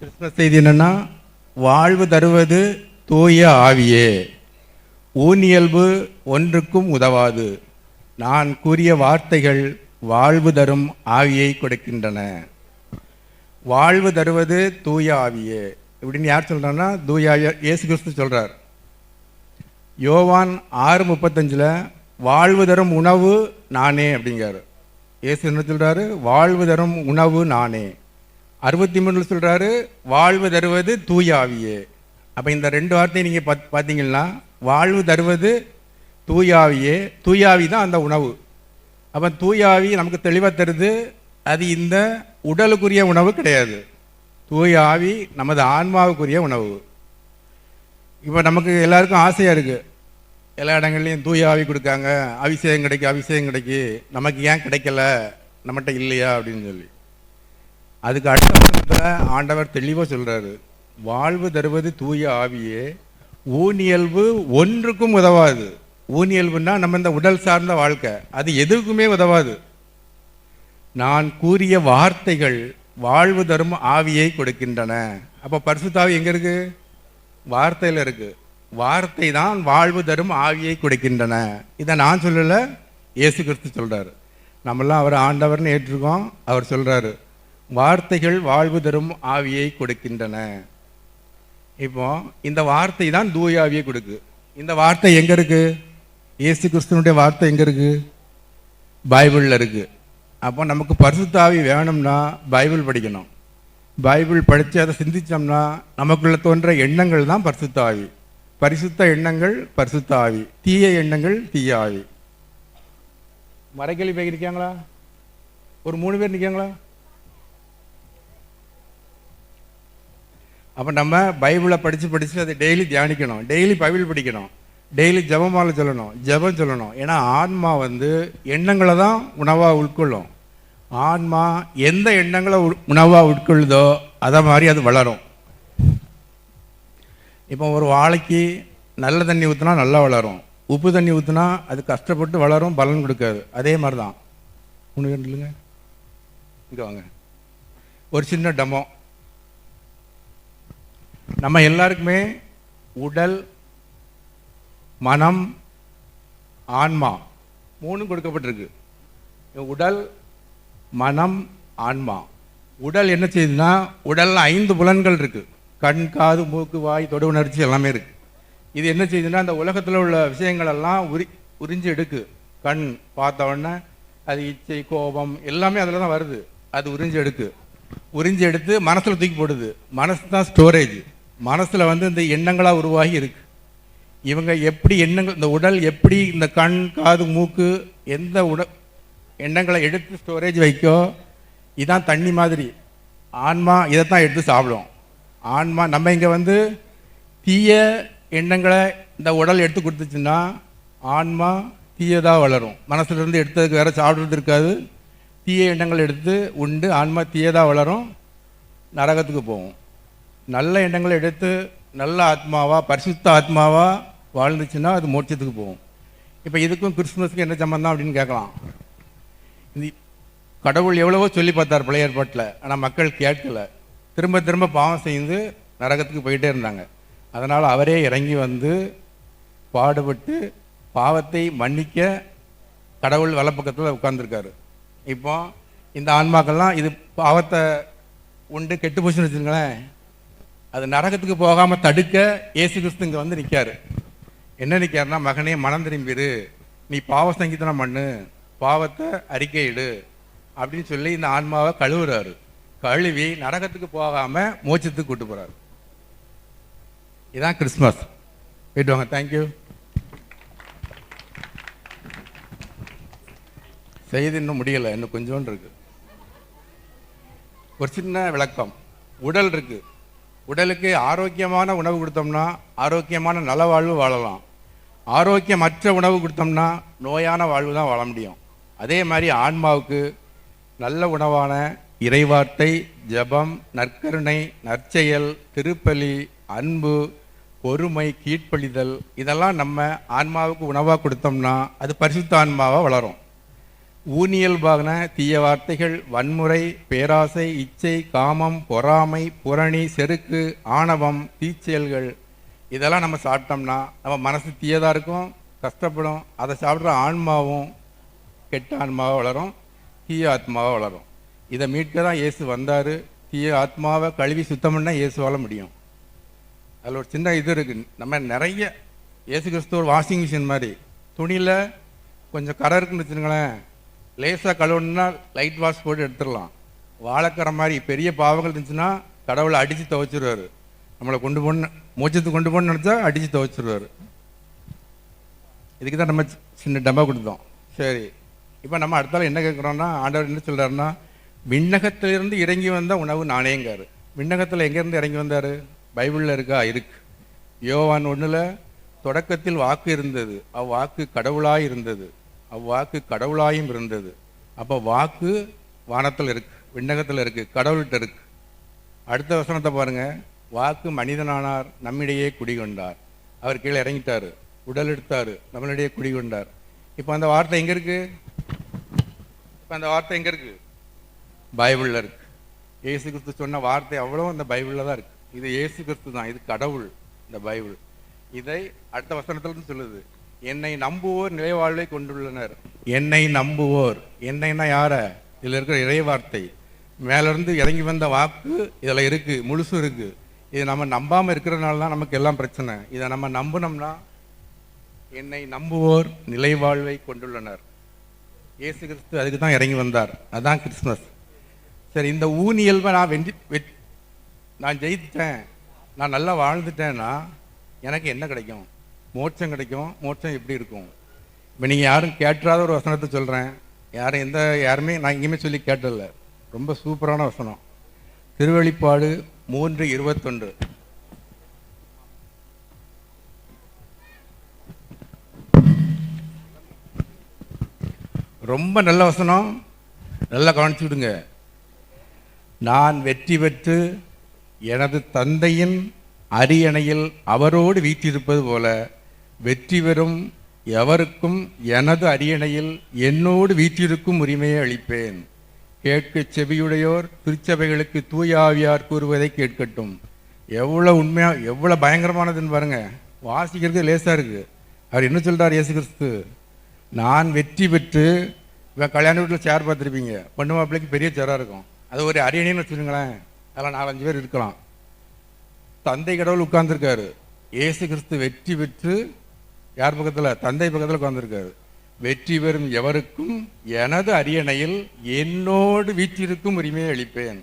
கிருஷ்ண செய்தி என்னென்னா வாழ்வு தருவது தூய ஆவியே. ஊனியல்பு ஒன்றுக்கும் உதவாது. நான் கூறிய வார்த்தைகள் வாழ்வு தரும் ஆவியை கொடுக்கின்றன. வாழ்வு தருவது தூய ஆவியே. இப்படின்னு யார் சொல்கிறான்னா தூய இயேசு கிறிஸ்து சொல்கிறார் யோவான் ஆறு முப்பத்தஞ்சில் வாழ்வு தரும் உணவு நானே அப்படிங்கிறார். இயேசு என்ன சொல்கிறாரு வாழ்வு தரும் உணவு நானே. அறுபத்தி மூணில் சொல்கிறாரு வாழ்வு தருவது தூயாவியே. அப்போ இந்த ரெண்டு வார்த்தையும் நீங்கள் பத் பார்த்தீங்கன்னா வாழ்வு தருவது தூயாவியே. ஆவியே ஆவி தான் அந்த உணவு. அப்போ தூயாவி நமக்கு தெளிவாக தருது அது இந்த உடலுக்குரிய உணவு கிடையாது. தூய ஆவி நமது ஆன்மாவுக்குரிய உணவு. இப்போ நமக்கு எல்லாருக்கும் ஆசையாக இருக்குது எல்லா இடங்கள்லையும் தூய ஆவி கொடுக்காங்க அபிஷேகம் கிடைக்கு அபிஷேகம் கிடைக்கு. நமக்கு ஏன் கிடைக்கல? நம்மகிட்ட இல்லையா? அப்படின்னு சொல்லி. அதுக்கு அடுத்த வசனத்தில் ஆண்டவர் தெளிவாக சொல்கிறாரு வாழ்வு தருவது தூய ஆவியே ஊனியல்பு ஒன்றுக்கும் உதவாது. ஊனியல்புன்னா நம்ம இந்த உடல் சார்ந்த வாழ்க்கை அது எதுக்குமே உதவாது. நான் கூறிய வார்த்தைகள் வாழ்வு தரும் ஆவியை கொடுக்கின்றன. அப்போ பரிசுத்தாவி எங்கே இருக்கு? வார்த்தையில் இருக்கு. வார்த்தை தான் வாழ்வு தரும் ஆவியை கொடுக்கின்றன. இதை நான் சொல்லலை இயேசு கிறிஸ்து சொல்கிறார் நம்மெல்லாம் அவர் ஆண்டவர்னு ஏற்றிருக்கோம் அவர் சொல்கிறாரு வார்த்தைகள் வாழ்வு தரும் ஆவியை கொடுக்கின்றன. இப்போ இந்த வார்த்தை தான் தூய ஆவியை கொடுக்கு இந்த வார்த்தை எங்கே இருக்கு? இயேசு கிறிஸ்தனுடைய வார்த்தை எங்கே இருக்கு? பைபிளில் இருக்கு. அப்போ நமக்கு பரிசுத்தாவி வேணும்னா பைபிள் படிக்கணும். பைபிள் படித்து அதை சிந்திச்சோம்னா நமக்குள்ள தோன்ற எண்ணங்கள் தான் பரிசுத்தாவி பரிசுத்த எண்ணங்கள் பரிசுத்த ஆவி. தீய எண்ணங்கள் தீய ஆவி. மறைக்கல்வி பேர் ஒரு மூணு பேர் நிற்காங்களா அப்போ நம்ம பைபிளை படித்து படித்து அதை டெய்லி தியானிக்கணும். டெய்லி பைபிள் படிக்கணும். டெய்லி ஜபமாலை சொல்லணும். ஜெபம் சொல்லணும். ஏன்னா ஆன்மா வந்து எண்ணங்களை தான் உணவாக உட்கொள்ளும். ஆன்மா எந்த எண்ணங்களை உணவாக உட்கொள்ளுதோ அதை மாதிரி அது வளரும். இப்போ ஒரு வாழைக்கு நல்ல தண்ணி ஊற்றினா நல்லா வளரும். உப்பு தண்ணி ஊற்றினா அது கஷ்டப்பட்டு வளரும் பலன் கொடுக்காது. அதே மாதிரி தான் ஒன்று இல்லைங்க இங்கே வாங்க. ஒரு சின்ன டமோ. நம்ம எல்லாருக்குமே உடல் மனம் ஆன்மா மூணும் கொடுக்கப்பட்டிருக்கு. உடல் மனம் ஆன்மா. உடல் என்ன செய்யுதுன்னா உடலில் ஐந்து புலன்கள் இருக்குது கண் காது மூக்கு வாய் தொடு உணர்ச்சி எல்லாமே இருக்குது இது என்ன செய்யுதுன்னா அந்த உலகத்தில் உள்ள விஷயங்கள் எல்லாம் உரி உறிஞ்சு எடுக்கு. கண் பார்த்த உடனே அது இச்சை கோபம் எல்லாமே அதில் தான் வருது. அது உறிஞ்சு எடுக்கு. உறிஞ்சு எடுத்து மனசில் தூக்கி போடுது. மனசு தான் ஸ்டோரேஜ் மனசில் வந்து இந்த எண்ணங்களாக உருவாகி இருக்கு. இவங்க எப்படி எண்ணங்கள் இந்த உடல் எப்படி இந்த கண் காது மூக்கு எந்த உட எண்ணங்களை எடுத்து ஸ்டோரேஜ் வைக்கோ இதான் தண்ணி மாதிரி. ஆன்மா இதை தான் எடுத்து சாப்பிடும். ஆன்மா நம்ம இங்கே வந்து தீய எண்ணங்களை இந்த உடல் எடுத்து கொடுத்துச்சுன்னா ஆன்மா தீயதாக வளரும். மனசுலேருந்து எடுத்ததுக்கு வேறு சாப்பிட்றது இருக்காது. தீய எண்ணங்கள் எடுத்து உண்டு ஆன்மா தீயதாக வளரும் நரகத்துக்கு போகும். நல்ல எண்ணங்களை எடுத்து நல்ல ஆத்மாவாக பரிசுத்த ஆத்மாவாக வாழ்ந்துச்சுன்னா அது மோட்சத்துக்கு போகும். இப்போ இதுக்கும் கிறிஸ்துமஸுக்கு என்ன சம்பந்தம் அப்படின்னு கேட்கலாம். இந்த கடவுள் எவ்வளவோ சொல்லி பார்த்தார் பழைய ஏற்பாட்டில் ஆனால் மக்கள் கேட்கலை. திரும்ப திரும்ப பாவம் செய்து நரகத்துக்கு போயிட்டே இருந்தாங்க. அதனால் அவரே இறங்கி வந்து பாடுபட்டு பாவத்தை மன்னிக்க கடவுள் வலப்பக்கத்தில் உட்காந்துருக்காரு இப்போ இந்த ஆன்மாக்கள்லாம் இது பாவத்தை உண்டு கெட்டு போச்சுன்னு வச்சுருங்களேன் அது நரகத்துக்கு போகாமல் தடுக்க ஏசு கிறிஸ்து இங்கே வந்து நிற்காரு என்ன நிற்காருன்னா மகனே மனம் திரும்பிடு. நீ பாவ சங்கீதனம் பண்ணு. பாவத்தை அறிக்கையிடு அப்படின்னு சொல்லி இந்த ஆன்மாவை கழுவுறாரு. கழுவி நரகத்துக்கு போகாமல் மோச்சத்துக்கு கூட்டு போகிறாரு இதான் கிறிஸ்மஸ் போயிட்டு வாங்க தேங்க்யூ செய்தி இன்னும் முடியலை இன்னும் கொஞ்சோண்டு இருக்கு. ஒரு சின்ன விளக்கம். உடல் இருக்குது உடலுக்கு ஆரோக்கியமான உணவு கொடுத்தோம்னா ஆரோக்கியமான நல வாழ்வு வாழலாம். ஆரோக்கியமற்ற உணவு கொடுத்தோம்னா நோயான வாழ்வு தான் வாழ முடியும். அதே மாதிரி ஆன்மாவுக்கு நல்ல உணவான இறைவார்த்தை ஜெபம் நற்கருணை நற்செயல் திருப்பலி அன்பு பொறுமை கீழ்ப்பழிதல் இதெல்லாம் நம்ம ஆன்மாவுக்கு உணவாக கொடுத்தோம்னா அது பரிசுத்த ஆன்மாவாக வளரும். ஊனியல்பாகன தீய வார்த்தைகள் வன்முறை பேராசை இச்சை காமம் பொறாமை புரணி செருக்கு ஆணவம் தீச்செயல்கள். இதெல்லாம் நம்ம சாப்பிட்டோம்னா நம்ம மனசு தீயதாக இருக்கும் கஷ்டப்படும். அதை சாப்பிட்ற ஆன்மாவும் கெட்ட ஆன்மாவாக வளரும் தீய ஆத்மாவாக வளரும். இதை மீட்க தான் இயேசு வந்தார். தீய ஆத்மாவை கழுவி சுத்தம் பண்ணால் இயேசுவால முடியும். அதில் ஒரு சின்ன இது இருக்குது நம்ம நிறைய இயேசு கிறிஸ்துவ வாஷிங் மிஷின் மாதிரி. துணியில் கொஞ்சம் கரை இருக்குன்னு வச்சுருங்களேன் லேசாக கழுவுனா லைட் வாஷ் போட்டு எடுத்துடலாம். வாழைக்கிற மாதிரி பெரிய பாவங்கள் இருந்துச்சுன்னா கடவுளை அடித்து துவைச்சிருவார். நம்மளை கொண்டு போன மோச்சத்துக்கு கொண்டு போகணும்னு நினச்சா அடித்து துவைச்சிருவார். இதுக்கு தான் நம்ம சி- சின்ன டம்பா கொடுத்தோம். சரி. இப்போ நம்ம அடுத்தால என்ன கேட்குறோன்னா ஆண்டவர் என்ன சொல்கிறாருன்னா விண்ணகத்திலிருந்து இறங்கி வந்த உணவு நானேங்கார் விண்ணகத்தில் எங்கேருந்து இறங்கி வந்தார்? பைபிளில் இருக்கா? இருக்கு. யோவான் ஒன்றில் தொடக்கத்தில் வாக்கு இருந்தது. அவ்வாக்கு கடவுளாக இருந்தது. அவ்வாக்கு கடவுளாயும் இருந்தது. அப்போ வாக்கு வானத்தில் இருக்கு விண்ணகத்தில் இருக்கு கடவுள்கிட்ட இருக்கு. அடுத்த வசனத்தை பாருங்க. வாக்கு மனிதனானார் நம்மிடையே குடிகொண்டார். அவர் கீழே இறங்கிட்டாரு. உடல் எடுத்தார். நம்மளிடையே குடிகொண்டார். இப்போ அந்த வார்த்தை எங்க இருக்கு? இப்போ அந்த வார்த்தை எங்க இருக்கு? பைபிளில் இருக்கு. இயேசு கிறிஸ்து சொன்ன வார்த்தை அவ்வளோ அந்த பைபிளில் தான் இருக்கு. இது இயேசு கிறிஸ்து தான். இது கடவுள் இந்த பைபிள். இதை அடுத்த வசனத்துல சொல்லுது. என்னை நம்புவோர் நிலைவாழ்வை கொண்டுள்ளனர். என்னை நம்புவோர். என்னைன்னா யார? இதில் இருக்கிற இறைவார்த்தை. மேலேருந்து இறங்கி வந்த வாக்கு இதில் இருக்குது முழுசும் இருக்குது இது நம்ம நம்பாமல் இருக்கிறதுனால தான் நமக்கு எல்லாம் பிரச்சனை. இதை நம்ம நம்பினோம்னா என்னை நம்புவோர் நிலைவாழ்வை கொண்டுள்ளனர். இயேசு கிறிஸ்து அதுக்கு தான் இறங்கி வந்தார். அதுதான் கிறிஸ்மஸ் சரி இந்த ஊனியல்வை நான் வெஞ்சி வெட் நான் ஜெயித்தேன் நான் நல்லா வாழ்ந்துட்டேன்னா எனக்கு என்ன கிடைக்கும்? மோட்சம் கிடைக்கும் மோட்சம் எப்படி இருக்கும்? இப்போ நீங்கள் யாரும் கேட்டுறாத ஒரு வசனத்தை சொல்கிறேன் யாரும் எந்த யாருமே நான் எங்கேயுமே சொல்லி கேட்டதில்ல. ரொம்ப சூப்பரான வசனம். திருவெளிப்பாடு மூன்று இருபத்தொன்று. ரொம்ப நல்ல வசனம். நல்லா கவனிச்சு விடுங்க. நான் வெற்றி பெற்று எனது தந்தையின் அரியணையில் அவரோடு வீற்றிருப்பது போல வெற்றி பெறும் எவருக்கும் எனது அரியணையில் என்னோடு வீற்றிருக்கும் உரிமையை அளிப்பேன். கேட்க செவியுடையோர் திருச்சபைகளுக்கு தூயாவியார் கூறுவதை கேட்கட்டும். எவ்வளோ உண்மையாக எவ்வளோ பயங்கரமானதுன்னு பாருங்க. வாசிக்கிறது லேசாக இருக்குது அவர் என்ன சொல்கிறார் இயேசு கிறிஸ்து? நான் வெற்றி பெற்று இவன் கல்யாண வீட்டில் சேர் பார்த்துருப்பீங்க. பொண்ணு மாப்பிள்ளைக்கு பெரிய சேராக இருக்கும். அது ஒரு அரியணைன்னு வச்சுருங்களேன் அதில் நாலஞ்சு பேர் இருக்கலாம். தந்தை கடவுள் உட்கார்ந்துருக்காரு. இயேசு கிறிஸ்து வெற்றி பெற்று யார் பக்கத்தில்? தந்தை பக்கத்தில் உட்காந்துருக்காரு வெற்றி பெறும் எவருக்கும் எனது அரியணையில் என்னோடு வீற்றிருக்கும் உரிமையை அளிப்பேன்.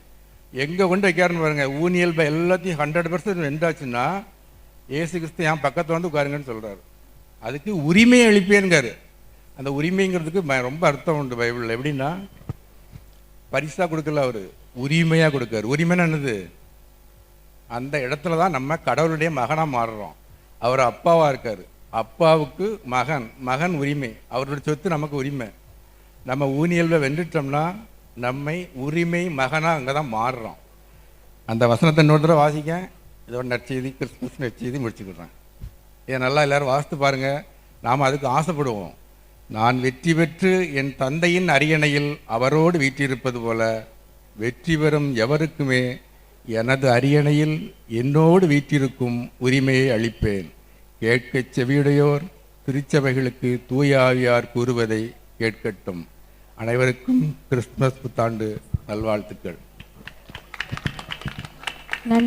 எங்கே கொண்டு வைக்காருன்னு பாருங்க ஊனியல் பை எல்லாத்தையும் ஹண்ட்ரட் பர்சன்ட் எண்டாச்சுன்னா ஏசு கிறிஸ்து என் பக்கத்தில் வந்து உட்காருங்கன்னு சொல்கிறாரு அதுக்கு உரிமையை அளிப்பேன்காரு அந்த உரிமைங்கிறதுக்கு ரொம்ப அர்த்தம் உண்டு பைபிளில். எப்படின்னா பரிசாக கொடுக்கல அவர் உரிமையாக கொடுக்காரு. உரிமைன்னு என்னது? அந்த இடத்துல தான் நம்ம கடவுளுடைய மகனாக மாறுறோம். அவர் அப்பாவாக இருக்காரு. அப்பாவுக்கு மகன் மகன் உரிமை. அவருடைய சொத்து நமக்கு உரிமை. நம்ம ஊனியல்வை வென்றுட்டோம்னா நம்மை உரிமை மகனாக அங்கே தான் மாறுறோம். அந்த வசனத்தை இன்னொரு தடவை வாசிக்க இதோட நற்செய்தி கிறிஸ்துமஸ் நற்செய்தி முடிச்சுக்கிடுறேன் இதை நல்லா எல்லோரும் வாசித்து பாருங்கள் நாம் அதுக்கு ஆசைப்படுவோம். நான் வெற்றி பெற்று என் தந்தையின் அரியணையில் அவரோடு வீற்றிருப்பது போல வெற்றி பெறும் எவருக்குமே எனது அரியணையில் என்னோடு வீற்றிருக்கும் உரிமையை அளிப்பேன். கேட்க செவியுடையோர் திருச்சபைகளுக்கு தூய ஆவியார் கூறுவதை கேட்கட்டும். அனைவருக்கும் கிறிஸ்துமஸ் புத்தாண்டு நல்வாழ்த்துக்கள். நன்றி.